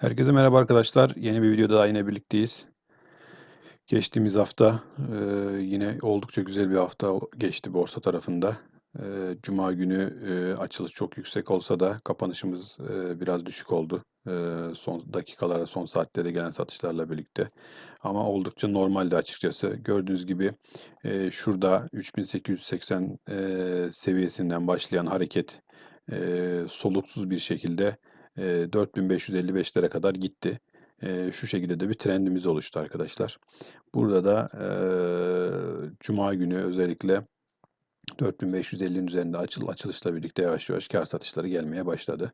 Herkese merhaba arkadaşlar. Yeni bir videoda yine birlikteyiz. Geçtiğimiz hafta e, yine oldukça güzel bir hafta geçti borsa tarafında. E, Cuma günü e, açılış çok yüksek olsa da kapanışımız biraz düşük oldu. Son dakikalara, son saatlere gelen satışlarla birlikte. Ama oldukça normaldi açıkçası. Gördüğünüz gibi e, şurada 3880 e, seviyesinden başlayan hareket e, soluksuz bir şekilde e, 4555'lere kadar gitti. Şu şekilde de bir trendimiz oluştu arkadaşlar. Burada da Cuma günü özellikle 4550'nin üzerinde açıl açılışla birlikte yavaş yavaş kar satışları gelmeye başladı.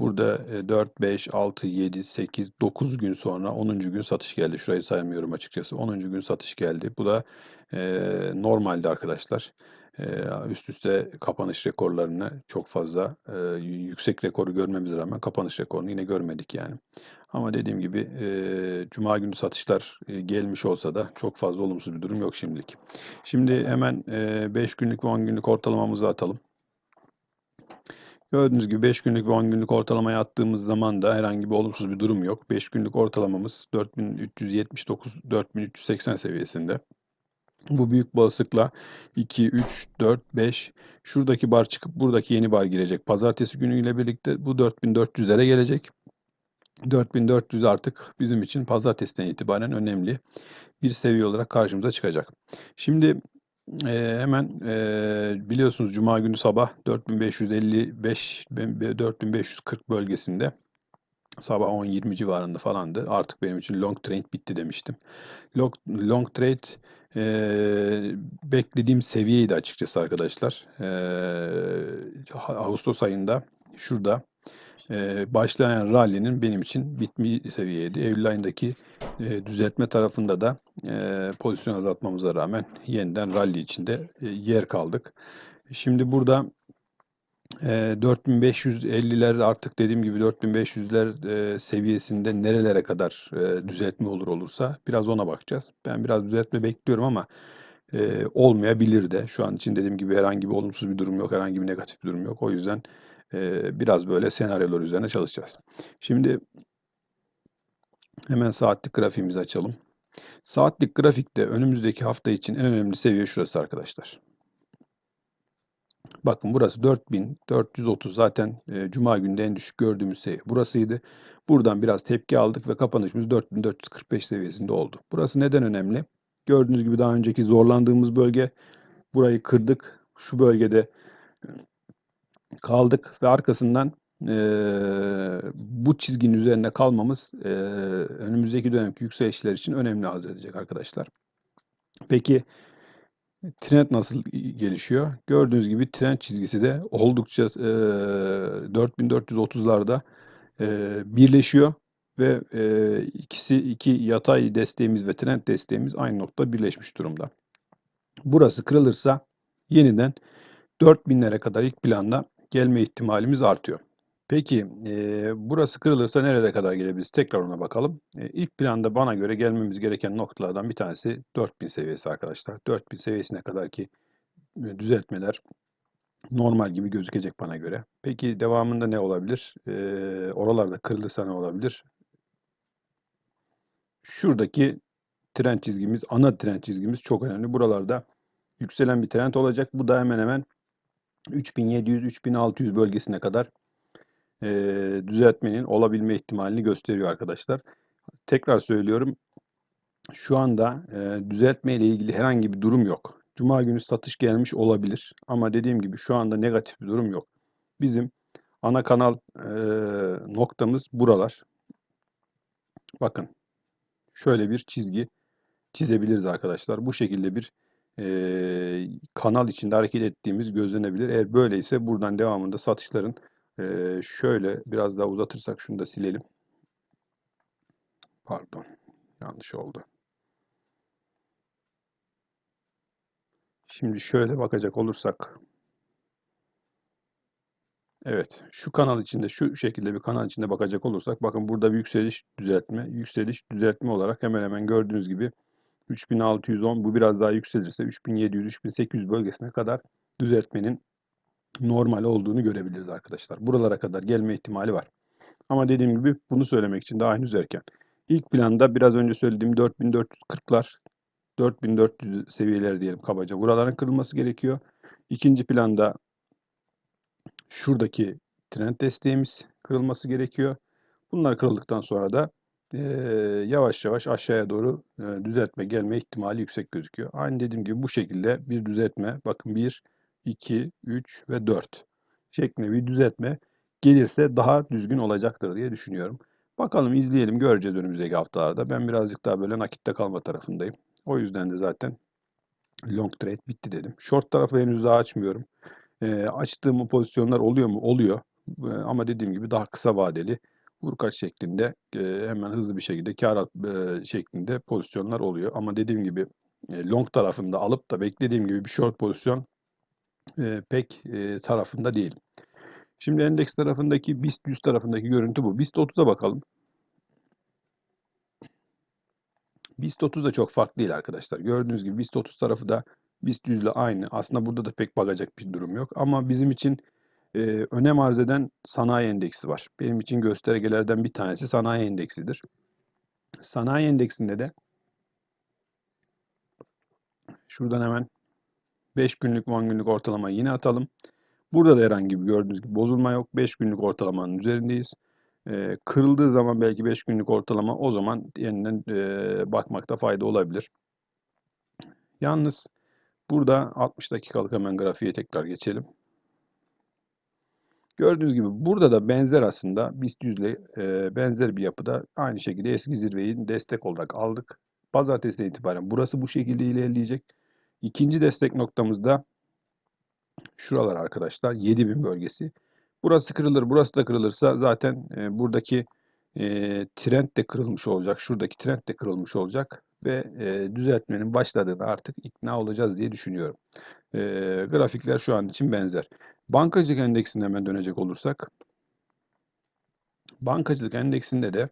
Burada 4, 5, 6, 7, 8, 9 gün sonra 10. gün satış geldi. Şurayı saymıyorum açıkçası. 10. gün satış geldi. Bu da e, normaldi arkadaşlar. E, üst üste kapanış rekorlarını çok fazla e, yüksek rekoru görmemize rağmen kapanış rekorunu yine görmedik yani. Ama dediğim gibi e, Cuma günü satışlar e, gelmiş olsa da çok fazla olumsuz bir durum yok şimdilik. Şimdi hemen 5 e, günlük ve 10 günlük ortalamamızı atalım. Gördüğünüz gibi 5 günlük ve 10 günlük ortalamaya attığımız zaman da herhangi bir olumsuz bir durum yok. 5 günlük ortalamamız 4379-4380 seviyesinde. Bu büyük balıkla 2, 3, 4, 5 şuradaki bar çıkıp buradaki yeni bar girecek. Pazartesi günüyle birlikte bu 4400'lere gelecek. 4400 artık bizim için pazartesiden itibaren önemli bir seviye olarak karşımıza çıkacak. Şimdi e, hemen e, biliyorsunuz Cuma günü sabah 4555 4540 bölgesinde sabah 10-20 civarında falandı. Artık benim için long trade bitti demiştim. Long, long trade e, beklediğim seviyeydi açıkçası arkadaşlar. E, Ağustos ayında şurada e, başlayan rally'nin benim için bitmi seviyeydi. Eylül ayındaki e, düzeltme tarafında da e, pozisyon azaltmamıza rağmen yeniden rally içinde e, yer kaldık. Şimdi burada e, 4550'ler artık dediğim gibi 4500'ler e, seviyesinde nerelere kadar e, düzeltme olur olursa biraz ona bakacağız. Ben biraz düzeltme bekliyorum ama e, olmayabilir de. Şu an için dediğim gibi herhangi bir olumsuz bir durum yok, herhangi bir negatif bir durum yok. O yüzden e, biraz böyle senaryolar üzerine çalışacağız. Şimdi hemen saatlik grafiğimizi açalım. Saatlik grafikte önümüzdeki hafta için en önemli seviye şurası arkadaşlar. Bakın burası 4430 zaten e, Cuma günde en düşük gördüğümüz seviye burasıydı. Buradan biraz tepki aldık ve kapanışımız 4445 seviyesinde oldu. Burası neden önemli? Gördüğünüz gibi daha önceki zorlandığımız bölge burayı kırdık. Şu bölgede kaldık ve arkasından e, bu çizginin üzerinde kalmamız e, önümüzdeki dönemki yükselişler için önemli haz edecek arkadaşlar. Peki trend nasıl gelişiyor? Gördüğünüz gibi trend çizgisi de oldukça e, 4430'larda e, birleşiyor ve e, ikisi iki yatay desteğimiz ve trend desteğimiz aynı nokta birleşmiş durumda. Burası kırılırsa yeniden 4000'lere kadar ilk planda gelme ihtimalimiz artıyor. Peki e, burası kırılırsa nereye kadar gelebiliriz? Tekrar ona bakalım. E, ilk planda bana göre gelmemiz gereken noktalardan bir tanesi 4000 seviyesi arkadaşlar. 4000 seviyesine kadar ki e, düzeltmeler normal gibi gözükecek bana göre. Peki devamında ne olabilir? E, oralarda kırılırsa ne olabilir? Şuradaki trend çizgimiz, ana trend çizgimiz çok önemli. Buralarda yükselen bir trend olacak. Bu da hemen hemen 3700-3600 bölgesine kadar e, düzeltmenin olabilme ihtimalini gösteriyor arkadaşlar. Tekrar söylüyorum. Şu anda e, düzeltme ile ilgili herhangi bir durum yok. Cuma günü satış gelmiş olabilir. Ama dediğim gibi şu anda negatif bir durum yok. Bizim ana kanal e, noktamız buralar. Bakın. Şöyle bir çizgi çizebiliriz arkadaşlar. Bu şekilde bir e, kanal içinde hareket ettiğimiz gözlenebilir. Eğer böyleyse buradan devamında satışların e, şöyle biraz daha uzatırsak şunu da silelim. Pardon. Yanlış oldu. Şimdi şöyle bakacak olursak Evet, şu kanal içinde, şu şekilde bir kanal içinde bakacak olursak, bakın burada bir yükseliş düzeltme, yükseliş düzeltme olarak hemen hemen gördüğünüz gibi 3610 bu biraz daha yükselirse 3700-3800 bölgesine kadar düzeltmenin normal olduğunu görebiliriz arkadaşlar. Buralara kadar gelme ihtimali var. Ama dediğim gibi bunu söylemek için daha henüz erken. İlk planda biraz önce söylediğim 4440'lar 4400 seviyeleri diyelim kabaca. Buraların kırılması gerekiyor. İkinci planda şuradaki trend desteğimiz kırılması gerekiyor. Bunlar kırıldıktan sonra da eee, yavaş yavaş aşağıya doğru eee, düzeltme gelme ihtimali yüksek gözüküyor. Aynı dediğim gibi bu şekilde bir düzeltme bakın 1, 2, 3 ve 4 şeklinde bir düzeltme gelirse daha düzgün olacaktır diye düşünüyorum. Bakalım izleyelim göreceğiz önümüzdeki haftalarda. Ben birazcık daha böyle nakitte kalma tarafındayım. O yüzden de zaten long trade bitti dedim. Short tarafı henüz daha açmıyorum. Eee, açtığım pozisyonlar oluyor mu? Oluyor. Eee, ama dediğim gibi daha kısa vadeli vurkaç şeklinde eee, hemen hızlı bir şekilde kar eee, şeklinde pozisyonlar oluyor. Ama dediğim gibi e, long tarafında alıp da beklediğim gibi bir short pozisyon eee, pek eee, tarafında değilim. Şimdi endeks tarafındaki BIST 100 tarafındaki görüntü bu. BIST 30'a bakalım. BIST 30 da çok farklı değil arkadaşlar. Gördüğünüz gibi BIST 30 tarafı da BIST 100 ile aynı. Aslında burada da pek bakacak bir durum yok. Ama bizim için e, önem arz eden sanayi endeksi var. Benim için göstergelerden bir tanesi sanayi endeksidir. Sanayi endeksinde de şuradan hemen 5 günlük 10 günlük ortalamayı yine atalım. Burada da herhangi bir gördüğünüz gibi bozulma yok. 5 günlük ortalamanın üzerindeyiz. Ee, kırıldığı zaman belki 5 günlük ortalama o zaman yeniden e, bakmakta fayda olabilir. Yalnız burada 60 dakikalık hemen grafiğe tekrar geçelim. Gördüğünüz gibi burada da benzer aslında BIST 100 ile e, benzer bir yapıda aynı şekilde eski zirveyi destek olarak aldık. Pazartesiden itibaren burası bu şekilde ilerleyecek. İkinci destek noktamızda şuralar arkadaşlar 7000 bölgesi. Burası kırılır, burası da kırılırsa zaten e, buradaki e, trend de kırılmış olacak. Şuradaki trend de kırılmış olacak ve e, düzeltmenin başladığını artık ikna olacağız diye düşünüyorum. E, grafikler şu an için benzer. Bankacılık endeksine hemen dönecek olursak bankacılık endeksinde de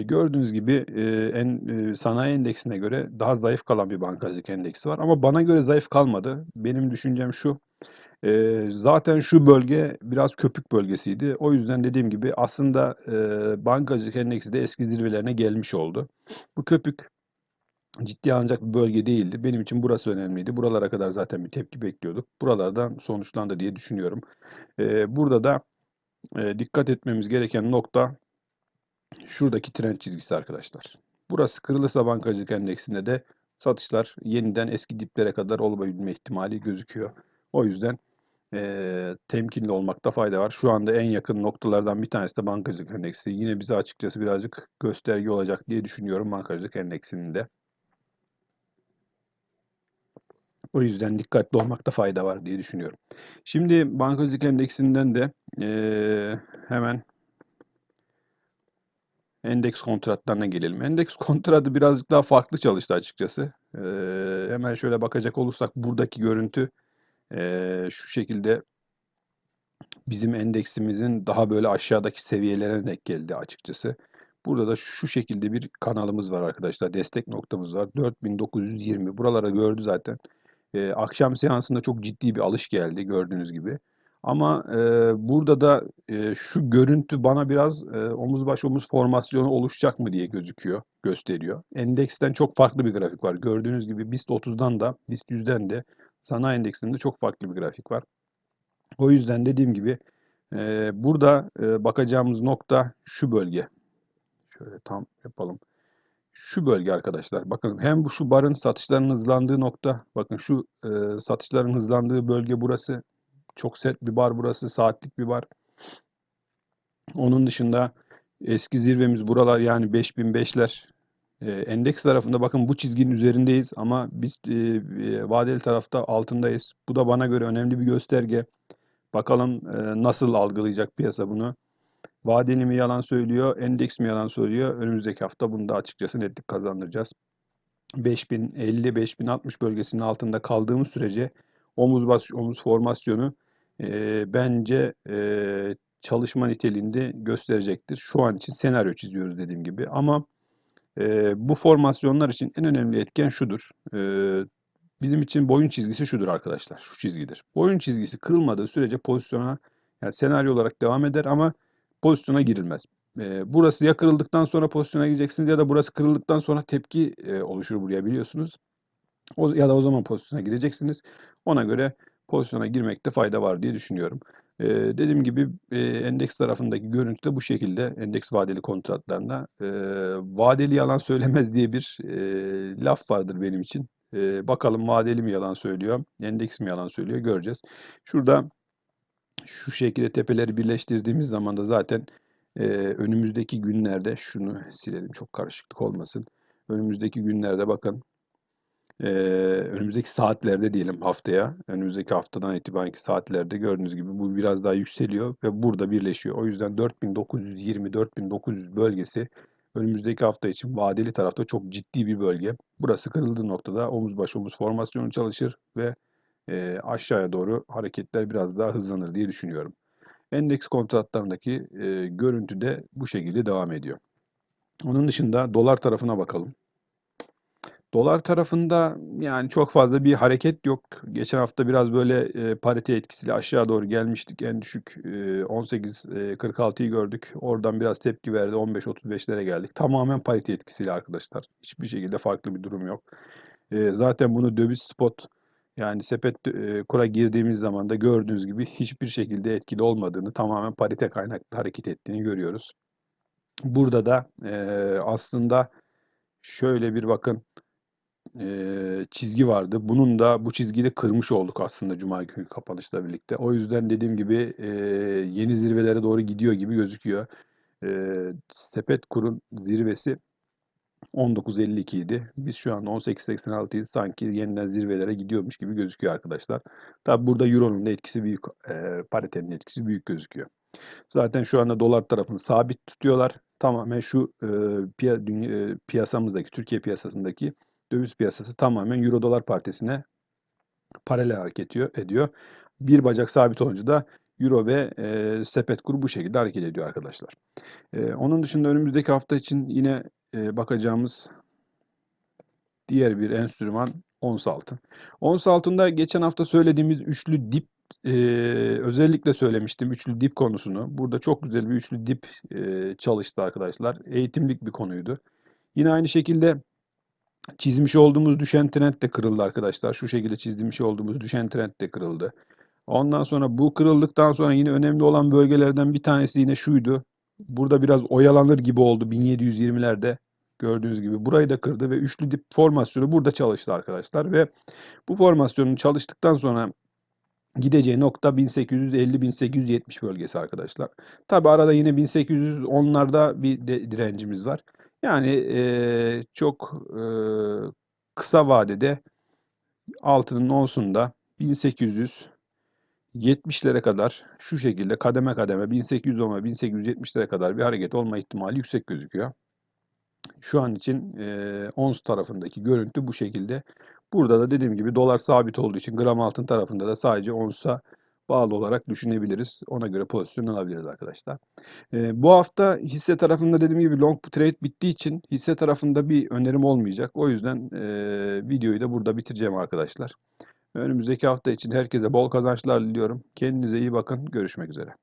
gördüğünüz gibi en sanayi endeksine göre daha zayıf kalan bir bankacılık endeksi var ama bana göre zayıf kalmadı. Benim düşüncem şu. Zaten şu bölge biraz köpük bölgesiydi. O yüzden dediğim gibi aslında bankacılık endeksi de eski zirvelerine gelmiş oldu. Bu köpük ciddi alınacak bir bölge değildi. Benim için burası önemliydi. Buralara kadar zaten bir tepki bekliyorduk. Buralardan sonuçlandı diye düşünüyorum. Burada da dikkat etmemiz gereken nokta şuradaki trend çizgisi arkadaşlar. Burası kırılırsa bankacılık endeksinde de satışlar yeniden eski diplere kadar olabilme ihtimali gözüküyor. O yüzden e, temkinli olmakta fayda var. Şu anda en yakın noktalardan bir tanesi de bankacılık endeksi. Yine bize açıkçası birazcık gösterge olacak diye düşünüyorum bankacılık endeksinin de. O yüzden dikkatli olmakta fayda var diye düşünüyorum. Şimdi bankacılık endeksinden de e, hemen endeks kontratlarına gelelim. Endeks kontratı birazcık daha farklı çalıştı açıkçası. E, hemen şöyle bakacak olursak buradaki görüntü e, şu şekilde bizim endeksimizin daha böyle aşağıdaki seviyelere denk geldi açıkçası. Burada da şu şekilde bir kanalımız var arkadaşlar. Destek noktamız var. 4920. Buralara gördü zaten. Ee, akşam seansında çok ciddi bir alış geldi gördüğünüz gibi. Ama e, burada da e, şu görüntü bana biraz e, omuz baş omuz formasyonu oluşacak mı diye gözüküyor, gösteriyor. Endeksten çok farklı bir grafik var. Gördüğünüz gibi BIST 30'dan da BIST 100'den de sanayi endeksinde çok farklı bir grafik var. O yüzden dediğim gibi e, burada e, bakacağımız nokta şu bölge. Şöyle tam yapalım. Şu bölge arkadaşlar. Bakın hem bu şu barın satışların hızlandığı nokta. Bakın şu e, satışların hızlandığı bölge burası. Çok sert bir bar burası. Saatlik bir bar. Onun dışında eski zirvemiz buralar yani 5005'ler. E, endeks tarafında bakın bu çizginin üzerindeyiz ama biz e, e, vadeli tarafta altındayız. Bu da bana göre önemli bir gösterge. Bakalım e, nasıl algılayacak piyasa bunu. Vadeli mi yalan söylüyor, endeks mi yalan söylüyor? Önümüzdeki hafta bunu da açıkçası netlik kazandıracağız. 5050-5060 bölgesinin altında kaldığımız sürece omuz baş omuz formasyonu e, bence e, çalışma niteliğinde gösterecektir. Şu an için senaryo çiziyoruz dediğim gibi ama e, bu formasyonlar için en önemli etken şudur. E, bizim için boyun çizgisi şudur arkadaşlar. Şu çizgidir. Boyun çizgisi kırılmadığı sürece pozisyona yani senaryo olarak devam eder ama pozisyona girilmez. E, burası ya kırıldıktan sonra pozisyona gireceksiniz ya da burası kırıldıktan sonra tepki e, oluşur buraya biliyorsunuz. O, ya da o zaman pozisyona gideceksiniz. Ona göre pozisyona girmekte fayda var diye düşünüyorum. Ee, dediğim gibi e, endeks tarafındaki görüntü de bu şekilde. Endeks vadeli kontratlarında e, vadeli yalan söylemez diye bir e, laf vardır benim için. E, bakalım vadeli mi yalan söylüyor, endeks mi yalan söylüyor göreceğiz. Şurada şu şekilde tepeleri birleştirdiğimiz zaman da zaten e, önümüzdeki günlerde şunu silelim çok karışıklık olmasın. Önümüzdeki günlerde bakın ee, önümüzdeki saatlerde diyelim haftaya, önümüzdeki haftadan itibarenki saatlerde gördüğünüz gibi bu biraz daha yükseliyor ve burada birleşiyor. O yüzden 4920-4900 bölgesi önümüzdeki hafta için vadeli tarafta çok ciddi bir bölge. Burası kırıldığı noktada omuz baş omuz formasyonu çalışır ve e, aşağıya doğru hareketler biraz daha hızlanır diye düşünüyorum. Endeks kontratlarındaki e, görüntü de bu şekilde devam ediyor. Onun dışında dolar tarafına bakalım. Dolar tarafında yani çok fazla bir hareket yok. Geçen hafta biraz böyle e, parite etkisiyle aşağı doğru gelmiştik. En düşük e, 18.46'yı gördük. Oradan biraz tepki verdi. 15.35'lere geldik. Tamamen parite etkisiyle arkadaşlar. Hiçbir şekilde farklı bir durum yok. E, zaten bunu döviz spot yani sepet e, kura girdiğimiz zaman da gördüğünüz gibi hiçbir şekilde etkili olmadığını, tamamen parite kaynaklı hareket ettiğini görüyoruz. Burada da e, aslında şöyle bir bakın eee, çizgi vardı. Bunun da bu çizgiyi de kırmış olduk aslında cuma günü kapanışla birlikte. O yüzden dediğim gibi eee, yeni zirvelere doğru gidiyor gibi gözüküyor. Eee, sepet kurun zirvesi 19.52 idi. Biz şu an 18.86'yız. Sanki yeniden zirvelere gidiyormuş gibi gözüküyor arkadaşlar. Tabi burada Euro'nun da etkisi büyük, eee paritenin etkisi büyük gözüküyor. Zaten şu anda dolar tarafını sabit tutuyorlar. Tamamen şu e, piya, dünya, e, piyasamızdaki, Türkiye piyasasındaki döviz piyasası tamamen Euro dolar partisine paralel hareket ediyor. Bir bacak sabit olunca da Euro ve e, sepet kuru bu şekilde hareket ediyor arkadaşlar. E, onun dışında önümüzdeki hafta için yine e, bakacağımız diğer bir enstrüman ons altın. Ons altında geçen hafta söylediğimiz üçlü dip e, özellikle söylemiştim üçlü dip konusunu. Burada çok güzel bir üçlü dip e, çalıştı arkadaşlar. Eğitimlik bir konuydu. Yine aynı şekilde çizmiş olduğumuz düşen trend de kırıldı arkadaşlar. Şu şekilde çizmiş olduğumuz düşen trend de kırıldı. Ondan sonra bu kırıldıktan sonra yine önemli olan bölgelerden bir tanesi yine şuydu. Burada biraz oyalanır gibi oldu 1720'lerde. Gördüğünüz gibi burayı da kırdı ve üçlü dip formasyonu burada çalıştı arkadaşlar. Ve bu formasyonun çalıştıktan sonra gideceği nokta 1850-1870 bölgesi arkadaşlar. Tabi arada yine 1810'larda bir direncimiz var. Yani e, çok e, kısa vadede altının onsunda 1870'lere kadar şu şekilde kademe kademe 1810 ve 1870'lere kadar bir hareket olma ihtimali yüksek gözüküyor. Şu an için e, ons tarafındaki görüntü bu şekilde. Burada da dediğim gibi dolar sabit olduğu için gram altın tarafında da sadece onsa bağlı olarak düşünebiliriz. Ona göre pozisyon alabiliriz arkadaşlar. E, bu hafta hisse tarafında dediğim gibi long trade bittiği için hisse tarafında bir önerim olmayacak. O yüzden e, videoyu da burada bitireceğim arkadaşlar. Önümüzdeki hafta için herkese bol kazançlar diliyorum. Kendinize iyi bakın. Görüşmek üzere.